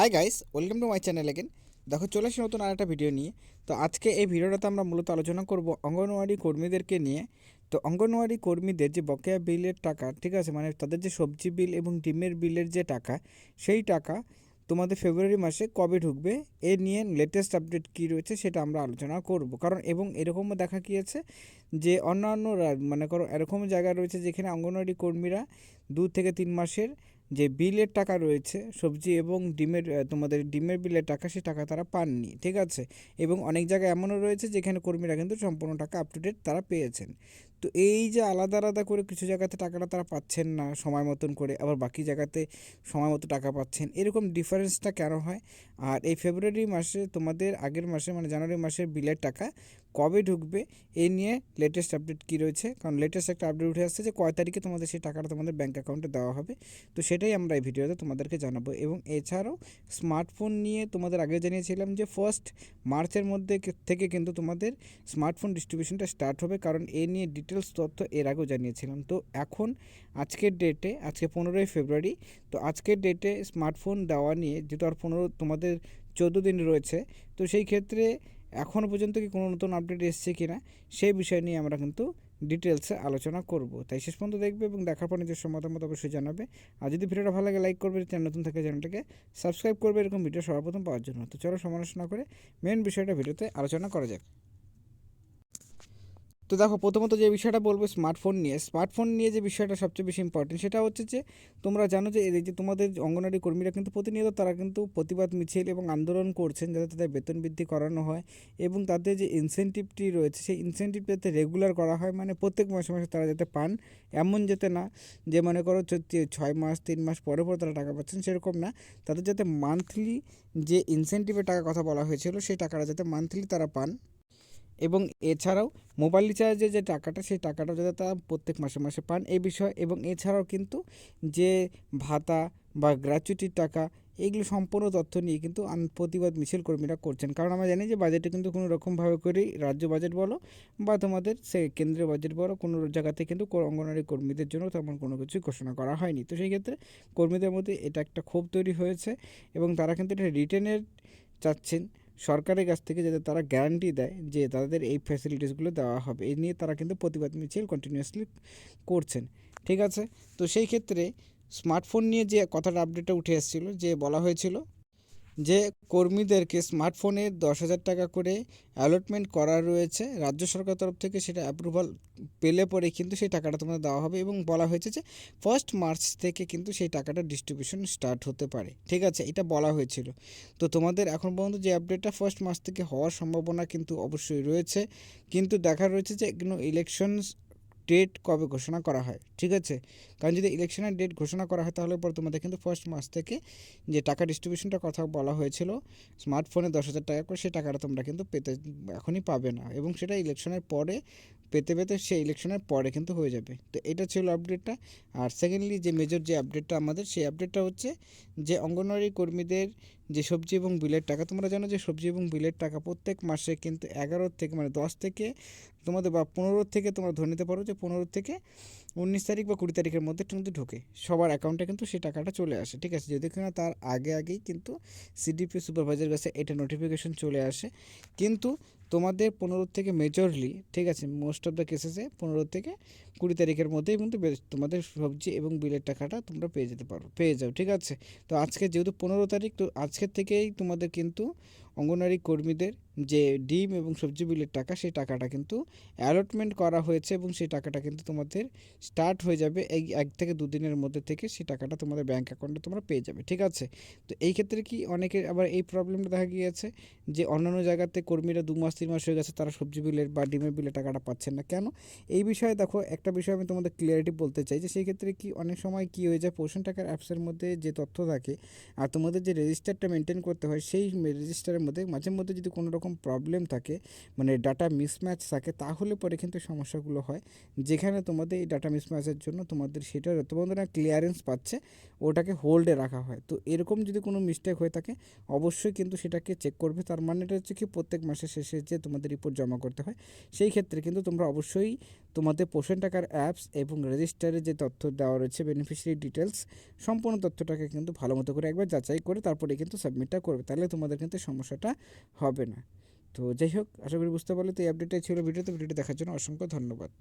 Hi guys welcome to my channel again দেখো, চলে আসি নতুন আর একটা ভিডিও নিয়ে। তো আজকে এই ভিডিওটাতে আমরা মূলত আলোচনা করব অঙ্গনওয়াড়ি কর্মীদেরকে নিয়ে। তো অঙ্গনওয়াড়ি কর্মীদের যে বকেয়া বিলের টাকা, ঠিক আছে? মানে তাদের যে সবজি বিল এবং ডিমের বিলের যে টাকা, সেই টাকা তোমাদের ফেব্রুয়ারি মাসে কবে ঢুকবে? এ নিয়ে লেটেস্ট আপডেট কী রয়েছে সেটা আমরা আলোচনা করব। কারণ এবং এরকমও দেখা গিয়েছে যে অন্যান্য মনে করো এরকম জায়গা রয়েছে যেখানে অঙ্গনওয়াড়ি কর্মীরা দু থেকে তিন মাসের যে বিলের টাকা রয়েছে, সবজি এবং ডিমের তোমাদের ডিমের বিলের টাকা সেই টাকা তারা পাননি, ঠিক আছে? এবং অনেক জায়গায় এমনও রয়েছে যেখানে কর্মীরা কিন্তু সম্পূর্ণ টাকা আপ টু ডেট তারা পেয়েছেন। তো এই যে আলাদা আলাদা করে কিছু জায়গাতে টাকাটা তারা পাচ্ছেন না সময় মতন করে, আবার বাকি জায়গাতে সময় মতো টাকা পাচ্ছেন, এরকম ডিফারেন্সটা কেন হয়? আর এই ফেব্রুয়ারি মাসে তোমাদের আগের মাসে মানে জানুয়ারি মাসের বিলের টাকা কবে ঢুকবে? এই নিয়ে লেটেস্ট আপডেট কী রয়েছে? কারণ লেটেস্ট একটা আপডেট উঠে আসছে যে কয় তারিখে তোমাদের সেই টাকাটা তোমাদের ব্যাঙ্ক অ্যাকাউন্টে দেওয়া হবে। তো সেটাই আমরা এই ভিডিওতে তোমাদেরকে জানাব। এবং এছাড়াও স্মার্টফোন নিয়ে তোমাদের আগে জানিয়েছিলাম যে ফার্স্ট মার্চের মধ্যে থেকে কিন্তু তোমাদের স্মার্টফোন ডিস্ট্রিবিউশনটা স্টার্ট হবে। কারণ এ নিয়ে ডিটেলস তথ্য এর আগেও জানিয়েছিলাম। তো এখন আজকের ডেটে আজকে পনেরোই ফেব্রুয়ারি, তো আজকের ডেটে স্মার্টফোন দেওয়া নিয়ে যেহেতু আর পনেরো, তোমাদের চোদ্দ দিন রয়েছে, তো সেই ক্ষেত্রে এখনও পর্যন্ত কি কোনো নতুন আপডেট এসছে কি না সেই বিষয় নিয়ে আমরা কিন্তু ডিটেলসে আলোচনা করব। তাই শেষ পর্যন্ত দেখবে এবং দেখার পর নিজস্ব মতামত অবশ্যই জানাবে। আর যদি ভিডিওটা ভালো লাগে লাইক করবে চ্যানেল নতুন থাকে চ্যানেলটাকে সাবস্ক্রাইব করবে, এরকম ভিডিও সর্বপ্রথম পাওয়ার জন্য। তো চলো সমালোচনা করে মেন বিষয়টা ভিডিওতে আলোচনা করা যাক। তো দেখো, প্রথমত যে বিষয়টা বলব স্মার্টফোন নিয়ে। স্মার্টফোন নিয়ে যে বিষয়টা সবচেয়ে বেশি ইম্পর্টেন্ট সেটা হচ্ছে যে, তোমরা জানো যে এই যে তোমাদের অঙ্গনারী কর্মীরা কিন্তু প্রতিনিয়ত তারা কিন্তু প্রতিবাদ, মিছিল এবং আন্দোলন করছেন যাতে তাদের বেতন বৃদ্ধি করানো হয় এবং তাদের যে ইনসেন্টিভটি রয়েছে, সেই ইনসেন্টিভ যাতে রেগুলার করা হয় মানে প্রত্যেক মাসে মাসে তারা যাতে পান। এমন যাতে না যে মনে করো ছয় মাস, তিন মাস পরে পরে তারা টাকা পাচ্ছেন, সেরকম না। তাদের যাতে মান্থলি যে ইনসেন্টিভের টাকা কথা বলা হয়েছিল, সেই টাকাটা যাতে মান্থলি তারা পান। এবং এছাড়াও মোবাইল রিচার্জের যে টাকাটা, সেই টাকাটা যাতে তারা প্রত্যেক মাসে মাসে পান এই বিষয় এবং এছাড়াও কিন্তু যে ভাতা বা গ্র্যাচুইটির টাকা এইগুলো সম্পূর্ণ তথ্য নিয়ে কিন্তু প্রতিবাদ মিছিল কর্মীরা করছেন। কারণ আমরা জানি যে বাজেটে কিন্তু কোনো রকমভাবে করেই রাজ্য বাজেট বলো বা তোমাদের সে কেন্দ্রীয় বাজেট বলো কোনো জায়গাতে কিন্তু অঙ্গনওয়াড়ি কর্মীদের জন্য তেমন কোনো কিছু ঘোষণা করা হয়নি। তো সেই ক্ষেত্রে কর্মীদের মধ্যে এটা একটা ক্ষোভ তৈরি হয়েছে এবং তারা কিন্তু এটা রিটেনের চাচ্ছেন। সরকারের কাছ থেকে যাতে তারা গ্যারান্টি দেয় যে তাদের এই ফ্যাসিলিটিসগুলো দেওয়া হবে। এই নিয়ে তারা কিন্তু প্রতিবাদ মিছিল কন্টিনিউয়াসলি করছেন। ঠিক আছে? তো সেই ক্ষেত্রে স্মার্টফোন নিয়ে যে কথাটা আপডেটটা উঠে এসেছিল, যে বলা হয়েছিল যে কর্মীদেরকে স্মার্টফোনে দশ হাজার টাকা করে অ্যালটমেন্ট করা রয়েছে, রাজ্য সরকার তরফ থেকে সেটা অ্যাপ্রুভাল পেলে পরে কিন্তু সেই টাকাটা তোমাদের দেওয়া হবে এবং বলা হয়েছে যে ফার্স্ট মার্চ থেকে কিন্তু সেই টাকাটা ডিস্ট্রিবিউশন স্টার্ট হতে পারে। ঠিক আছে, এটা বলা হয়েছিল। তো তোমাদের এখন পর্যন্ত যে আপডেটটা ফার্স্ট মাস থেকে হওয়ার সম্ভাবনা কিন্তু অবশ্যই রয়েছে। কিন্তু দেখা রয়েছে যে কোনো ইলেকশনস ডেট কবে ঘোষণা করা হয়, ঠিক আছে? কারণ যদি ইলেকশনের ডেট ঘোষণা করা হয়, তাহলে পর তোমাদের কিন্তু ফার্স্ট মাস থেকে যে টাকা ডিস্ট্রিবিউশনটা কথা বলা হয়েছিল স্মার্টফোনে দশ হাজার টাকা করে সেই টাকাটা তোমরা কিন্তু পেতে, এখনই পাবে না। এবং সেটা ইলেকশনের পরে, পেতে পেতে সেই ইলেকশনের পরে কিন্তু হয়ে যাবে। তো এটা ছিল আপডেটটা আর সেকেন্ডলি যে মেজর যে আপডেটটা আমাদের, সেই আপডেটটা হচ্ছে যে অঙ্গনওয়াড়ি কর্মীদের যে সবজি এবং বিলের টাকা, তোমরা জানো যে সবজি এবং বিলের টাকা প্রত্যেক মাসে কিন্তু এগারো থেকে মানে দশ থেকে তোমাদের বা পনেরো থেকে তোমরা ধরে নিতে পারো যে পনেরো থেকে উনিশ তারিখ বা কুড়ি তারিখের মধ্যে কিন্তু ঢোকে। সবার অ্যাকাউন্টে কিন্তু সেই টাকাটা চলে আসে, ঠিক আছে? যদি কিনা তার আগে আগেই কিন্তু সিডিপি সুপারভাইজার কাছে এটা নোটিফিকেশন চলে আসে। কিন্তু তোমাদের পনেরো থেকে মেজরলি ঠিক আছে মোস্ট অফ দ্য কেসেসে পনেরো থেকে কুড়ি তারিখের মধ্যেই কিন্তু তোমাদের সবজি এবং বিলের টাকাটা তোমরা পেয়ে যেতে পারো, পেয়ে যাও, ঠিক আছে? তো আজকে যেহেতু পনেরো তারিখ, তো আজকের থেকেই তোমাদের কিন্তু অঙ্গনওয়াড়ি কর্মীদের যে ডিম এবং সবজি বিলের টাকা, সেই টাকাটা কিন্তু অ্যালটমেন্ট করা হয়েছে এবং সেই টাকাটা কিন্তু তোমাদের স্টার্ট হয়ে যাবে এই এক থেকে দুদিনের মধ্যে থেকে সেই টাকাটা তোমাদের ব্যাঙ্ক অ্যাকাউন্টে তোমরা পেয়ে যাবে, ঠিক আছে? তো এই ক্ষেত্রে কি অনেকের আবার এই প্রবলেমটা দেখা গিয়েছে যে অন্যান্য জায়গাতে কর্মীরা দু মাস, তিন মাস হয়ে গেছে, তারা সবজি বিলের বা ডিমের বিলের টাকাটা পাচ্ছেন না, কেন? এই বিষয়ে দেখো, একটা বিষয় আমি তোমাদের ক্লিয়ারিটি বলতে চাই যে সেই ক্ষেত্রে কি অনেক সময় কি হয়ে যায় পোষণ টাকার অ্যাপসের মধ্যে যে তথ্য থাকে আর তোমাদের যে রেজিস্টারটা মেনটেন করতে হয়, সেই রেজিস্টারের মধ্যে মাঝে মধ্যে যদি কোনো রকম প্রবলেম থাকে মানে ডাটা মিসম্যাচ থাকে, তাহলে পরে কিন্তু সমস্যাগুলো হয়। যেখানে তোমাদের এই ডাটা মিসম্যাচের জন্য তোমাদের সেটা তোমাদের ক্লিয়ারেন্স পাচ্ছে, ওটাকে হোল্ডে রাখা হয়। তো এরকম যদি কোনো মিস্টেক হয়ে থাকে, অবশ্যই কিন্তু সেটাকে চেক করবে। তার মানে এটা হচ্ছে কি, প্রত্যেক মাসের শেষে যে তোমাদের রিপোর্ট জমা করতে হয়, সেই ক্ষেত্রে কিন্তু তোমরা অবশ্যই তোমাদের পোষণ টাকার অ্যাপস এবং রেজিস্টারে যে তথ্য দেওয়া রয়েছে বেনিফিশিয়ারি ডিটেলস সম্পূর্ণ তথ্যটাকে কিন্তু ভালো মতো করে একবার যাচাই করে তারপরে কিন্তু সাবমিটটা করবে। তাহলে তোমাদের কিন্তু সমস্যাটা হবে না। তো যাই হোক, আশা করি বুঝতে পারলে তো এই আপডেটটাই ছিল ভিডিওতে। ভিডিওটা দেখার জন্য অসংখ্য ধন্যবাদ।